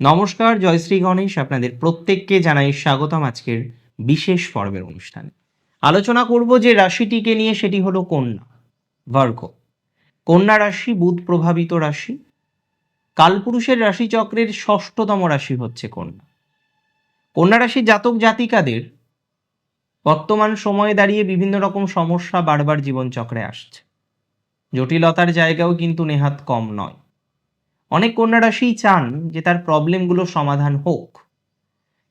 নমস্কার জয়শ্রী গণেশ। আপনাদের প্রত্যেককে জানাই স্বাগতম আজকের বিশেষ পর্বের অনুষ্ঠানে। আলোচনা করব যে রাশিটিকে নিয়ে, সেটি হলো কন্যা ভার্গ কন্যা রাশি বুধ প্রভাবিত রাশি, কালপুরুষের রাশিচক্রের ষষ্ঠতম রাশি হচ্ছে কন্যা। কন্যা রাশির জাতক জাতিকাদের বর্তমান সময়ে দাঁড়িয়ে বিভিন্ন রকম সমস্যা বারবার জীবনচক্রে আসছে। জটিলতার জায়গাও কিন্তু নেহাত কম নয়। অনেক কন্যা রাশিই চান যে তার প্রবলেমগুলো সমাধান হোক।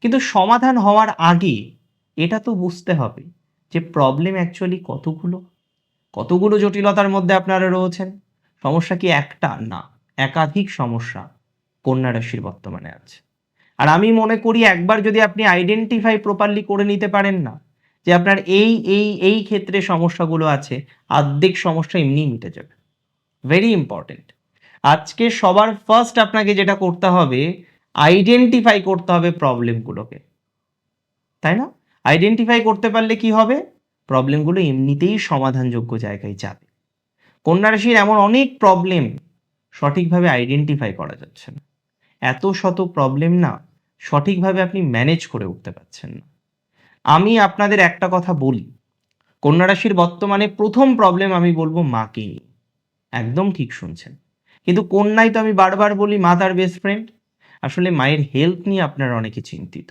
কিন্তু সমাধান হওয়ার আগে এটা তো বুঝতে হবে যে প্রবলেম অ্যাকচুয়ালি কতগুলো? কতগুলো জটিলতার মধ্যে আপনারা রয়েছেন? সমস্যা কি একটা? না, একাধিক সমস্যা কন্যা রাশির বর্তমানে আছে। আর আমি মনে করি একবার যদি আপনি আইডেন্টিফাই প্রপারলি করে নিতে পারেন না, যে আপনার এই এই এই ক্ষেত্রে সমস্যাগুলো আছে আর্ধেক সমস্যা এমনিই মিটে যাবে। ভেরি ইম্পর্টেন্ট আজকে সবার ফার্স্ট আপনাকে যেটা করতে হবে আইডেন্টিফাই করতে হবে প্রবলেমগুলোকে তাই না? আইডেন্টিফাই করতে পারলে কি হবে? প্রবলেমগুলো এমনিতেই সমাধানযোগ্য জায়গায় যাবে। কন্যা রাশির এমন অনেক প্রবলেম সঠিকভাবে আইডেন্টিফাই করা যাচ্ছে না। এত শত প্রবলেম না সঠিকভাবে আপনি ম্যানেজ করে উঠতে পারছেন না। আমি আপনাদের একটা কথা বলি, কন্যা রাশির বর্তমানে প্রথম প্রবলেম আমি বলব মাকে একদম ঠিক শুনছেন। কিন্তু কন্যাই তো আমি বারবার বলি মা তার বেস্ট ফ্রেন্ড আসলে মায়ের হেলথ নিয়ে আপনারা অনেকে চিন্তিত।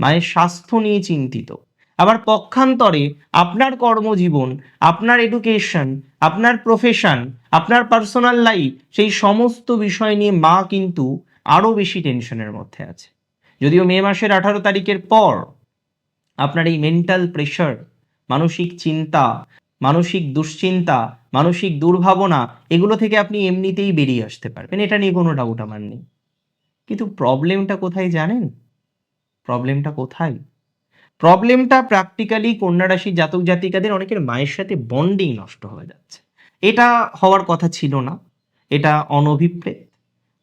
মায়ের স্বাস্থ্য নিয়ে চিন্তিত। আবার পক্ষান্তরে আপনার কর্মজীবন, আপনার এডুকেশন আপনার প্রফেশন আপনার পার্সোনাল লাইফ সেই সমস্ত বিষয় নিয়ে মা কিন্তু আরও বেশি টেনশনের মধ্যে আছে। যদিও মে মাসের আঠারো তারিখের পর আপনার এই মেন্টাল প্রেশার মানসিক চিন্তা মানসিক দুশ্চিন্তা, মানসিক দুর্ভাবনা, এগুলো থেকে আপনি এমনিতেই বেরিয়ে আসতে পারবেন। এটা নিয়ে কোনো ডাউট আমার নেই। কিন্তু প্রবলেমটা কোথায় জানেন? প্রবলেমটা কোথায়? প্রবলেমটা প্র্যাকটিক্যালি কন্যা রাশির জাতক জাতিকাদের অনেকের মায়ের সাথে বন্ডিং নষ্ট হয়ে যাচ্ছে। এটা হওয়ার কথা ছিল না। এটা অনভিপ্রেত।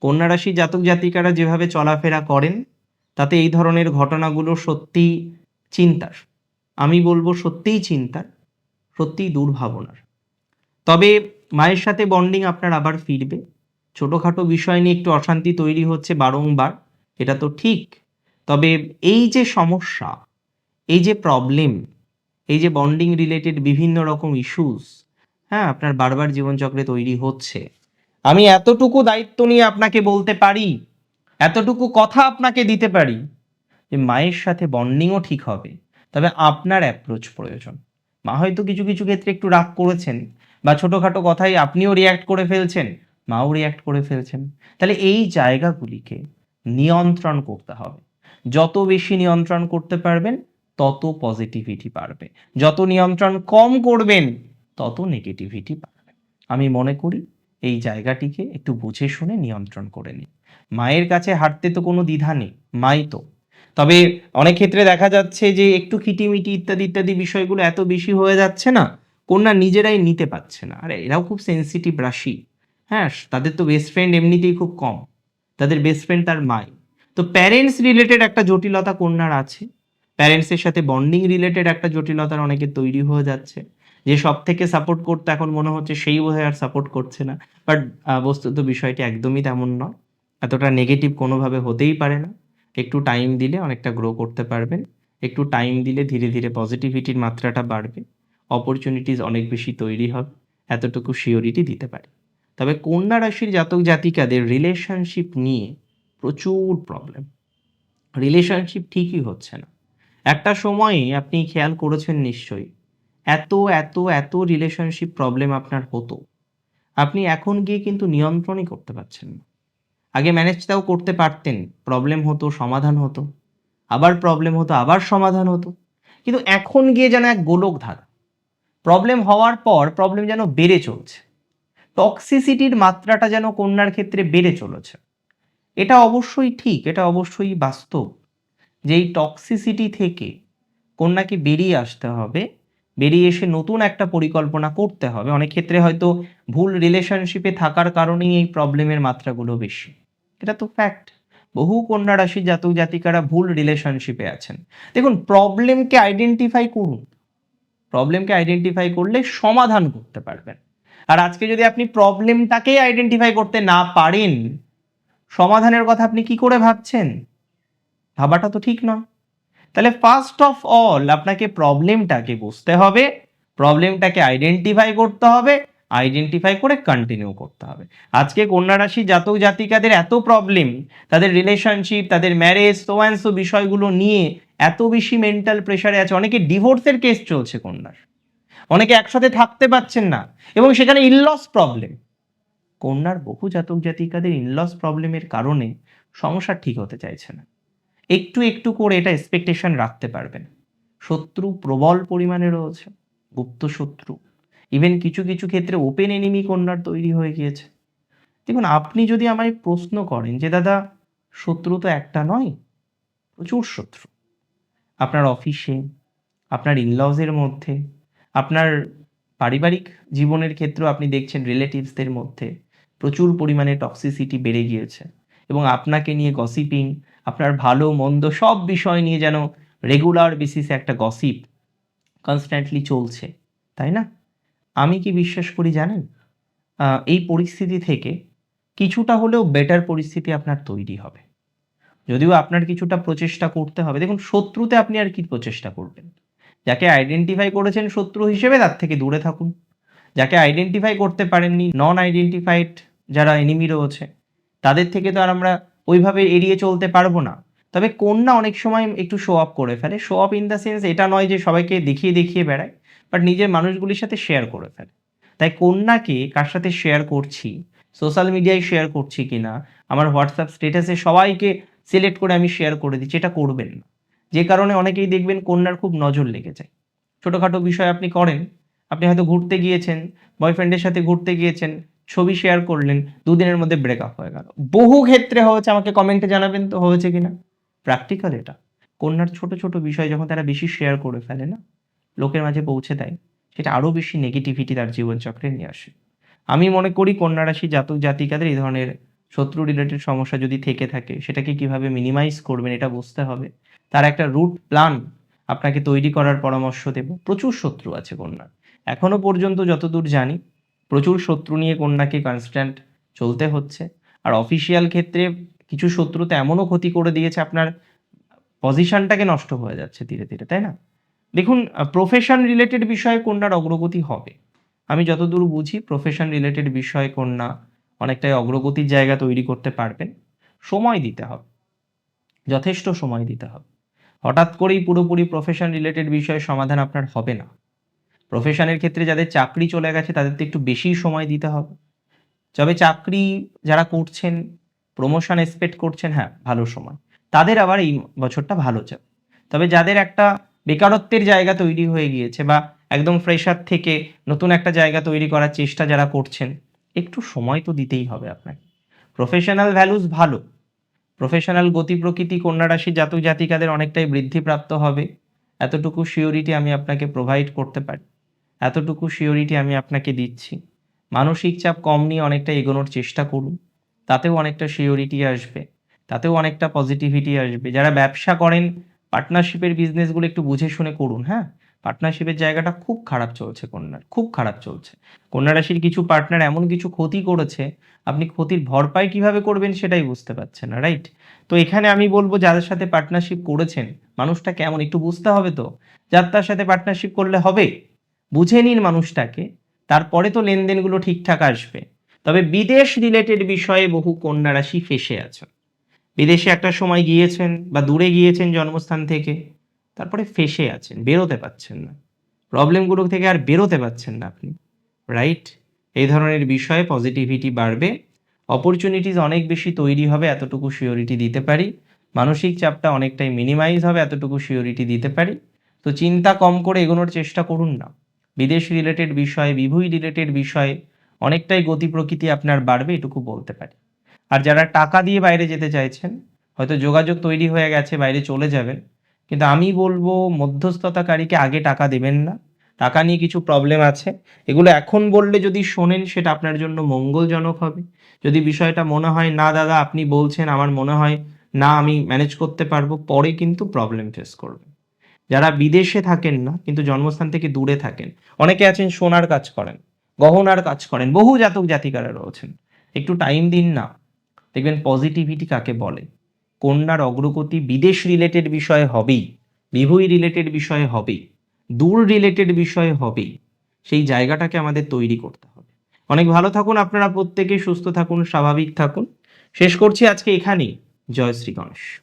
কন্যা রাশির জাতক জাতিকারা যেভাবে চলাফেরা করেন, তাতে এই ধরনের ঘটনাগুলো সত্যিই চিন্তার। আমি বলব সত্যিই চিন্তার। সত্যিই দুর্ভাবনার। তবে মায়ের সাথে বন্ডিং আপনার আবার ফিরবে। ছোটোখাটো বিষয় নিয়ে একটু অশান্তি তৈরি হচ্ছে বারংবার, এটা তো ঠিক। তবে এই যে সমস্যা, এই যে প্রবলেম এই যে বন্ডিং রিলেটেড বিভিন্ন রকম ইস্যুস হ্যাঁ আপনার বারবার জীবনচক্রে তৈরি হচ্ছে। আমি এতটুকু দায়িত্ব নিয়ে আপনাকে বলতে পারি, এতটুকু কথা আপনাকে দিতে পারি যে মায়ের সাথে বন্ডিংও ঠিক হবে। তবে আপনার অ্যাপ্রোচ প্রয়োজন। মা হয়তো কিছু কিছু ক্ষেত্রে একটু রাগ করেছেন বা ছোটোখাটো কথায় আপনিও রিয়্যাক্ট করে ফেলছেন, মাও রিয়্যাক্ট করে ফেলছেন। তাহলে এই জায়গাগুলিকে নিয়ন্ত্রণ করতে হবে। যত বেশি নিয়ন্ত্রণ করতে পারবেন, তত পজিটিভিটি বাড়বে। যত নিয়ন্ত্রণ কম করবেন, তত নেগেটিভিটি বাড়বে। আমি মনে করি এই জায়গাটিকে একটু বুঝে শুনে নিয়ন্ত্রণ করে নিন। মায়ের কাছে হাঁটতে তো কোনো দ্বিধা নেই, মাই তো। তবে অনেক ক্ষেত্রে দেখা যাচ্ছে যে একটু খিটিমিটি ইত্যাদি ইত্যাদি বিষয়গুলো এত বেশি হয়ে যাচ্ছে না, কন্যা নিজেরাই নিতে পারছে না। আরে, এরাও খুব সেন্সিটিভ রাশি। হ্যাঁ তাদের তো বেস্ট ফ্রেন্ড এমনিতেই খুব কম। তাদের বেস্ট ফ্রেন্ড তার মাই। তো প্যারেন্টস রিলেটেড একটা জটিলতা কন্যার আছে। প্যারেন্টসের সাথে বন্ডিং রিলেটেড একটা জটিলতার অনেকে তৈরি হয়ে যাচ্ছে। যে সব থেকে সাপোর্ট করতে এখন মনে হচ্ছে সেই বোধহয় আর সাপোর্ট করছে না। বাট বস্তুত বিষয়টি একদমই তেমন নয়। এতটা নেগেটিভ কোনোভাবে হতেই পারে না। একটু টাইম দিলে অনেকটা গ্রো করতে পারবেন। একটু টাইম দিলে ধীরে ধীরে পজিটিভিটির মাত্রাটা বাড়বে। অপরচুনিটিস অনেক বেশি তৈরি হবে। এতটুকু শিওরিটি দিতে পারি। তবে কন্যা রাশির জাতক জাতিকাদের রিলেশনশিপ নিয়ে প্রচুর প্রবলেম রিলেশনশিপ ঠিকই হচ্ছে না। একটা সময়ে আপনি খেয়াল করেছেন নিশ্চয়ই, এত এত এত রিলেশনশিপ প্রবলেম আপনার হতো। আপনি এখন গিয়ে কিন্তু নিয়ন্ত্রণই করতে পারছেন না। আগে ম্যানেজটাও করতে পারতেন। প্রবলেম হতো, সমাধান হতো। আবার প্রবলেম হতো, আবার সমাধান হতো। কিন্তু এখন গিয়ে যেন এক গোলক ধারা প্রবলেম হওয়ার পর প্রবলেম যেন বেড়ে চলছে। টক্সিসিটির মাত্রাটা যেন কন্যার ক্ষেত্রে বেড়ে চলেছে। এটা অবশ্যই ঠিক, এটা অবশ্যই বাস্তব। যে এই টক্সিসিটি থেকে কন্যাকে বেরিয়ে আসতে হবে বেরিয়ে এসে নতুন একটা পরিকল্পনা করতে হবে। অনেক ক্ষেত্রে হয়তো ভুল রিলেশনশিপে থাকার কারণেই এই প্রবলেমের মাত্রাগুলো বেশি। এটা তো ফ্যাক্ট বহু কন্যা রাশি জাতক জাতিকারা ভুল রিলেশনশিপে আছেন। দেখুন প্রবলেমকে আইডেন্টিফাই করুন। প্রবলেমকে আইডেন্টিফাই করলে সমাধান করতে পারবেন। আর আজকে যদি আপনি প্রবলেমটাকেই আইডেন্টিফাই করতে না পারেন, সমাধানের কথা আপনি কি করে ভাবছেন? ভাবাটা তো ঠিক নয়। তাহলে ফার্স্ট অফ অল আপনাকে প্রবলেমটাকে বুঝতে হবে। প্রবলেমটাকে আইডেন্টিফাই করতে হবে আইডেন্টিফাই করে কন্টিনিউ করতে হবে। আজকে কন্যা রাশি জাতক জাতিকাদের এত প্রবলেম তাদের রিলেশনশিপ তাদের ম্যারেজ তো অ্যান্ড সো বিষয়গুলো নিয়ে এত বেশি মেন্টাল প্রেশারে আছে। অনেকে ডিভোর্সের কেস চলছে কন্যার। অনেকে একসাথে থাকতে পারছেন না এবং সেখানে ইনলস প্রবলেম কন্যার বহু জাতক জাতিকাদের ইনলস প্রবলেমের কারণে সংসার ঠিক হতে চাইছে না। একটু একটু করে এটা এক্সপেকটেশন রাখতে পারবেন। শত্রু প্রবল পরিমাণে রয়েছে, গুপ্ত শত্রু। ইভেন কিছু কিছু ক্ষেত্রে ওপেন এনিমি কন্যার তৈরি হয়ে গিয়েছে। দেখুন, আপনি যদি আমায় প্রশ্ন করেন যে, দাদা, শত্রু তো একটা নয়, প্রচুর শত্রু। আপনার অফিসে আপনার ইনলজের মধ্যে, আপনার পারিবারিক জীবনের ক্ষেত্রেও আপনি দেখছেন রিলেটিভসদের মধ্যে প্রচুর পরিমাণে টক্সিসিটি বেড়ে গিয়েছে। এবং আপনাকে নিয়ে গসিপিং আপনার ভালো, মন্দ সব বিষয় নিয়ে যেন রেগুলার বেসিসে একটা গসিপ কনস্ট্যান্টলি চলছে, তাই না? আমি কি বিশ্বাস করি জানেন? এই পরিস্থিতি থেকে কিছুটা হলেও বেটার পরিস্থিতি আপনার তৈরি হবে। যদিও আপনার কিছুটা প্রচেষ্টা করতে হবে। দেখুন, শত্রুতে আপনি আর কি প্রচেষ্টা করবেন? যাকে আইডেন্টিফাই করেছেন শত্রু হিসেবে তার থেকে দূরে থাকুন। যাকে আইডেন্টিফাই করতে পারেননি নন আইডেন্টিফাইড যারা এনিমি রয়েছে তাদের থেকে তো আর আমরা ওইভাবে এড়িয়ে চলতে পারব না। তবে কন্যা অনেক সময় একটু শো অফ করে ফেলে। Show off in the sense এটা নয় যে সবাইকে দেখিয়ে দেখিয়ে বেড়ায় বাট নিজের মানুষগুলির সাথে শেয়ার করে ফেলে। তাই কন্যাকে কার সাথে শেয়ার করছি সোশ্যাল মিডিয়ায় শেয়ার করছি কি না আমার হোয়াটসঅ্যাপ স্টেটাসে সবাইকে সিলেক্ট করে আমি শেয়ার করে দিচ্ছি, এটা করবেন না। যে কারণে অনেকেই দেখবেন কন্যার খুব নজর লেগে যায়। ছোটোখাটো বিষয় আপনি করেন, আপনি হয়তো ঘুরতে গিয়েছেন বয়ফ্রেন্ডের সাথে ঘুরতে গিয়েছেন ছবি শেয়ার করলেন, দুদিনের মধ্যে ব্রেকআপ হয়ে গেল। বহু ক্ষেত্রে হয়েছে, আমাকে কমেন্টে জানাবেন তো হয়েছে কিনা? প্র্যাকটিক্যাল এটা। কন্যার ছোট ছোট বিষয় যখন তারা বেশি শেয়ার করে ফেলে না, লোকের মাঝে পৌঁছে দেয়, সেটা আরও বেশি নেগেটিভিটি তার জীবনচক্রে নিয়ে আসে। আমি মনে করি কন্যা রাশি জাতক জাতিকাদের এই ধরনের শত্রু রিলেটেড সমস্যা যদি থেকে থাকে, সেটাকে কীভাবে মিনিমাইজ করবেন এটা বুঝতে হবে। তার একটা রুট প্ল্যান আপনাকে তৈরি করার পরামর্শ দেব। প্রচুর শত্রু আছে কন্যার। এখনও পর্যন্ত যতদূর জানি প্রচুর শত্রু নিয়ে কন্যাকে কনস্ট্যান্ট চলতে হচ্ছে। আর অফিসিয়াল ক্ষেত্রে কিছু শত্রু তো এমনও ক্ষতি করে দিয়েছে, আপনার পজিশনটাকে নষ্ট হয়ে যাচ্ছে ধীরে ধীরে, তাই না? দেখুন প্রফেশন রিলেটেড বিষয়ে কন্যার অগ্রগতি হবে। আমি যতদূর বুঝি প্রফেশন রিলেটেড বিষয়ে কন্যা অনেকটাই অগ্রগতির জায়গা তৈরি করতে পারবেন। সময় দিতে হবে। যথেষ্ট সময় দিতে হবে। হঠাৎ করেই পুরোপুরি প্রফেশন রিলেটেড বিষয়ে সমাধান আপনার হবে না। প্রফেশনের ক্ষেত্রে যাদের চাকরি চলে গেছে তাদের তো একটু বেশি সময় দিতে হবে। তবে চাকরি যারা করছেন প্রমোশন এক্সপেক্ট করছেন হ্যাঁ ভালো সময়। তাদের আবার এই বছরটা ভালো যাবে। তবে যাদের একটা বেকারত্বের জায়গা তৈরি হয়ে গিয়েছে বা একদম ফ্রেশার থেকে নতুন একটা জায়গা তৈরি করার চেষ্টা যারা করছেন, একটু সময় তো দিতেই হবে আপনাকে। প্রফেশনাল ভ্যালুস ভালো। প্রফেশনাল গতি প্রকৃতি কন্যা রাশি জাতক জাতিকাদের অনেকটাই বৃদ্ধিপ্রাপ্ত হবে। এতটুকু শিওরিটি আমি আপনাকে প্রোভাইড করতে পারি। এতটুকু শিওরিটি আমি আপনাকে দিচ্ছি। মানসিক চাপ কম নিয়ে অনেকটা এগোনোর চেষ্টা করুন। তাতেও অনেকটা শিওরিটি আসবে। তাতেও অনেকটা পজিটিভিটি আসবে। যারা ব্যবসা করেন, পার্টনারশিপের বিজনেসগুলো একটু বুঝে শুনে করুন হ্যাঁ? পার্টনারশিপের জায়গাটা খুব খারাপ চলছে কন্যার, খুব খারাপ চলছে। কন্যা রাশির কিছু পার্টনার এমন কিছু ক্ষতি করেছে, আপনি ক্ষতির ভরপাই কীভাবে করবেন সেটাই বুঝতে পারছেন না, রাইট? তো এখানে আমি বলব, যাদের সাথে পার্টনারশিপ করেছেন মানুষটা কেমন একটু বুঝতে হবে তো, যার তার সাথে পার্টনারশিপ করলে হবে? বুঝে নিন মানুষটাকে, তারপরে তো লেনদেনগুলো ঠিকঠাক আসবে। তবে বিদেশ রিলেটেড বিষয়ে বহু কন্যা রাশি ফেসে আছে। বিদেশে একটা সময় গিয়েছেন বা দূরে গিয়েছেন জন্মস্থান থেকে, তারপরে ফেসে আছেন, বেরোতে পারছেন না। প্রবলেমগুলো থেকে আর বেরোতে পারছেন না আপনি রাইট এই ধরনের বিষয়ে পজিটিভিটি বাড়বে অপরচুনিটিস অনেক বেশি তৈরি হবে, এতটুকু শিওরিটি দিতে পারি। মানসিক চাপটা অনেকটাই মিনিমাইজ হবে, এতটুকু শিওরিটি দিতে পারি। তো চিন্তা কম করে এগোনোর চেষ্টা করুন না। বিদেশ রিলেটেড বিষয়ে বিভুই রিলেটেড বিষয়ে, অনেকটাই গতি প্রকৃতি আপনার বাড়বে, এটুকু বলতে পারি। আর যারা টাকা দিয়ে বাইরে যেতে চাইছেন, হয়তো যোগাযোগ তৈরি হয়ে গেছে, বাইরে চলে যাবেন, কিন্তু আমি বলব মধ্যস্থতাকারীকে আগে টাকা দেবেন না। টাকা নিয়ে কিছু প্রবলেম আছে। এগুলো এখন বললে যদি শোনেন, সেটা আপনার জন্য মঙ্গলজনক হবে। যদি বিষয়টা মনে হয়, না দাদা, আপনি বলছেন, আমার মনে হয় না, আমি ম্যানেজ করতে পারব, পরে কিন্তু প্রবলেম ফেস করবেন। যারা বিদেশে থাকেন না, কিন্তু জন্মস্থান থেকে দূরে থাকেন, অনেকে আছেন সোনার কাজ করেন, গহনার কাজ করেন, বহু জাতক জাতিকারা রয়েছেন। একটু টাইম দিন না। দেখবেন পজিটিভিটি কাকে বলে? কন্যার অগ্রগতি বিদেশ রিলেটেড বিষয়ে হবেই বিভূই রিলেটেড বিষয়ে হবেই, দূর রিলেটেড বিষয়ে হবেই। সেই জায়গাটাকে আমাদের তৈরি করতে হবে। অনেক ভালো থাকুন, আপনারা প্রত্যেকে সুস্থ থাকুন, স্বাভাবিক থাকুন। শেষ করছি আজকে এখানেই। জয় শ্রী গণেশ।